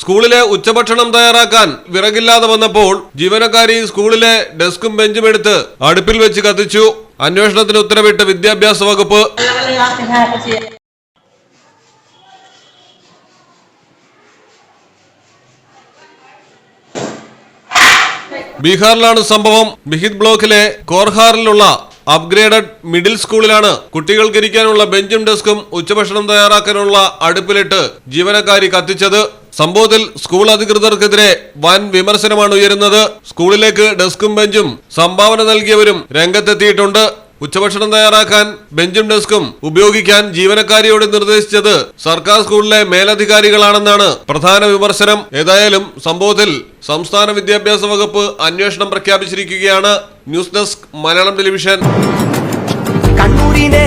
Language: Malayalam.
സ്കൂളിലെ ഉച്ചഭക്ഷണം തയ്യാറാക്കാൻ വിറകില്ലാതെ വന്നപ്പോൾ ജീവനക്കാരി സ്കൂളിലെ ഡെസ്കും ബെഞ്ചും എടുത്ത് അടുപ്പിൽ വെച്ച് കത്തിച്ചു. അന്വേഷണത്തിന് ഉത്തരവിട്ട് വിദ്യാഭ്യാസ വകുപ്പ് ബീഹാറിലാണ് സംഭവം. ബിഹിത് ബ്ലോക്കിലെ കോർഹാറിലുള്ള അപ്ഗ്രേഡഡ് മിഡിൽ സ്കൂളിലാണ് കുട്ടികൾക്ക് ഇരിക്കാനുള്ള ബെഞ്ചും ഡെസ്കും ഉച്ചഭക്ഷണം തയ്യാറാക്കാനുള്ള അടുപ്പിലിട്ട് ജീവനക്കാരി കത്തിച്ചത്. സംഭവത്തിൽ സ്കൂൾ അധികൃതർക്കെതിരെ വൻ വിമർശനമാണ് ഉയരുന്നത്. സ്കൂളിലേക്ക് ഡെസ്കും ബെഞ്ചും സംഭാവന നൽകിയവരും രംഗത്തെത്തിയിട്ടുണ്ട്. ഉച്ചഭക്ഷണം തയ്യാറാക്കാൻ ബെഞ്ചും ഡെസ്കും ഉപയോഗിക്കാൻ ജീവനക്കാരിയോട് നിർദ്ദേശിച്ചത് സർക്കാർ സ്കൂളിലെ മേലധികാരികളാണെന്നാണ് പ്രധാന വിമർശനം. ഏതായാലും സംഭവത്തിൽ സംസ്ഥാന വിദ്യാഭ്യാസ വകുപ്പ് അന്വേഷണം പ്രഖ്യാപിച്ചിരിക്കുകയാണ്. News desk Malayalam television. കണ്ണൂരിനെ